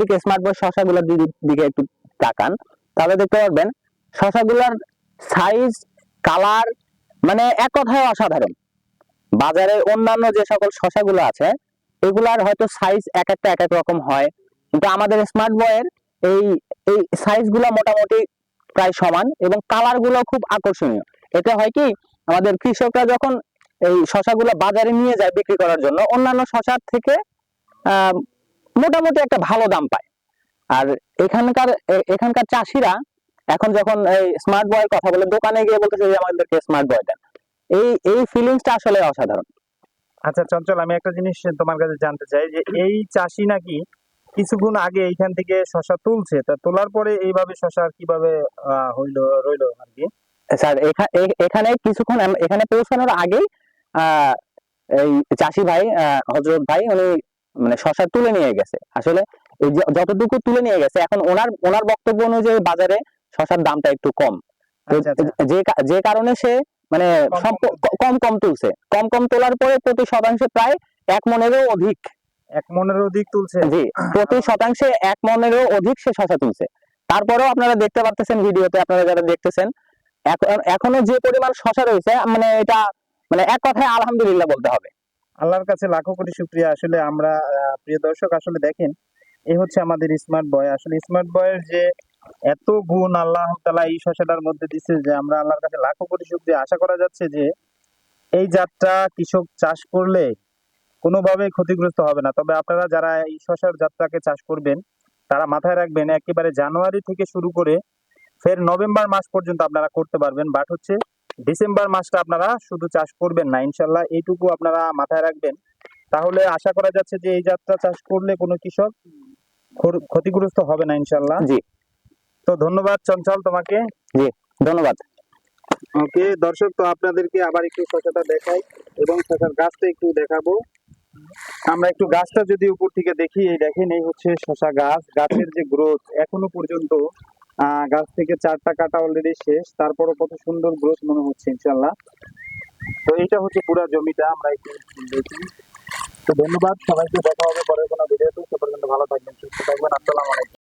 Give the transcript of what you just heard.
দিকে smart boy শশাগুলোর দিকে একটু তাকান। তাহলে দেখতে পারবেন, শশাগুলার সাইজ কালার মানে এক কথায় অসাধারণ। বাজারে অন্যান্য যে সকল শশাগুলো আছে, এগুলার হয়তো সাইজ এক একটা এক এক রকম হয়। কিন্তু আমাদের স্মার্ট বয়ের এই এই সাইজগুলো মোটামুটি প্রায় সমান এবং কালারগুলো খুব আকর্ষণীয়। এটা হয় কি, আমাদের কৃষকরা যখন এই শশাগুলো বাজারে নিয়ে যায় বিক্রি করার জন্য, অন্যান্য শশার থেকে মোটামুটি একটা ভালো দাম পায়। আর এখানকার এখানকার চাষিরা এখন যখন এই স্মার্ট বয়ের কথা বলে দোকানে গিয়ে বলতেছে যে আমাদেরকে স্মার্ট বয় দেন। এই এই ফিলিংসটা আসলে অসাধারণ। আচ্ছা চঞ্চল আমি একটা জিনিস তোমার কাছে জানতে চাই যে এই চাষি নাকি কিছুক্ষণ আগে এইখান থেকে শশা তুলছে। তা তোলার পরে এইভাবে শশা কীভাবে আহ, হইল রইল আর কি? স্যার এখা- এখানে কিছুক্ষণ এখানে পৌঁছানোর আগেই আহ, এই চাষি ভাই হজরত ভাই উনি মানে শশা তুলে নিয়ে গেছে। আসলে এই যে যতটুকু তুলে নিয়ে গেছে এখন ওনার ওনার বক্তব্য অনুযায়ী বাজারে শশার দামটা একটু কম। আচ্ছা আচ্ছা। যে যে কারণে সে মানে কম কম তুলছে। কম কম তোলার পরে প্রতি শতাংশে প্রায় এক মনেরও অধিক। এক মনের অধিক তুলছে। জি প্রতি শতাংশে এক মনেরও অধিক সে শশা তুলছে। তারপরেও আপনারা দেখতে পাচ্ছেন ভিডিওতে আপনারা যারা দেখতেছেন এখনও যে পরিমাণ শশা রয়েছে মানে এটা মানে এক কথায় আলহামদুলিল্লাহ বলতে হবে। আল্লাহর কাছে লাখো কোটি শুক্রিয়া। আসলে আমরা প্রিয় দর্শক, আসলে দেখেন এই হচ্ছে আমাদের স্মার্ট বয় আসলে স্মার্ট বয়ের যে এত গুণ আল্লাহ তালা এই শশাটার মধ্যে দিচ্ছে যে আমরা আল্লাহর কাছে লাখো কোটি শুক্রিয়া। আশা করা যাচ্ছে যে এই জাতটা কৃষক চাষ করলে কোনোভাবে ক্ষতিগ্রস্ত হবে না। তবে আপনারা যারা এই শশার জাতটাকে চাষ করবেন, তারা মাথায় রাখবেন, একেবারে জানুয়ারি থেকে শুরু করে ফের নভেম্বর মাস পর্যন্ত আপনারা করতে পারবেন। বাট হচ্ছে ডিসেম্বর মাসটা আপনারা শুধু চাষ করবেন না ইনশাল্লাহ এইটুকু আপনারা মাথায় রাখবেন। তাহলে আশা করা যাচ্ছে যে এই যাত্রা চাষ করলে কোনো কৃষক ক্ষতিগ্রস্ত হবে না ইনশাল্লাহ। জি। তো ধন্যবাদ চঞ্চল তোমাকে। জি ধন্যবাদ। ওকে দর্শক তো আপনাদেরকে আবার একটু শশাটা দেখাই এবং শশার গাছটা একটু দেখাবো। আমরা একটু গাছটা যদি উপর থেকে দেখি এই দেখেন এই হচ্ছে শশা গাছ। গাছের যে গ্রোথ এখনও পর্যন্ত গাছ থেকে চারটা কাটা অলরেডি শেষ। তারপরও কত সুন্দর গ্রোথ মনে হচ্ছে ইনশাল্লাহ তো এইটা হচ্ছে পুরা জমিটা, আমরা একটু দেখি। তো ধন্যবাদ, সবাইকে দেখা হবে পরে কোনো ভিডিওতে সে পর্যন্ত ভালো থাকবেন, সুস্থ থাকবেন। আসসালামু আলাইকুম।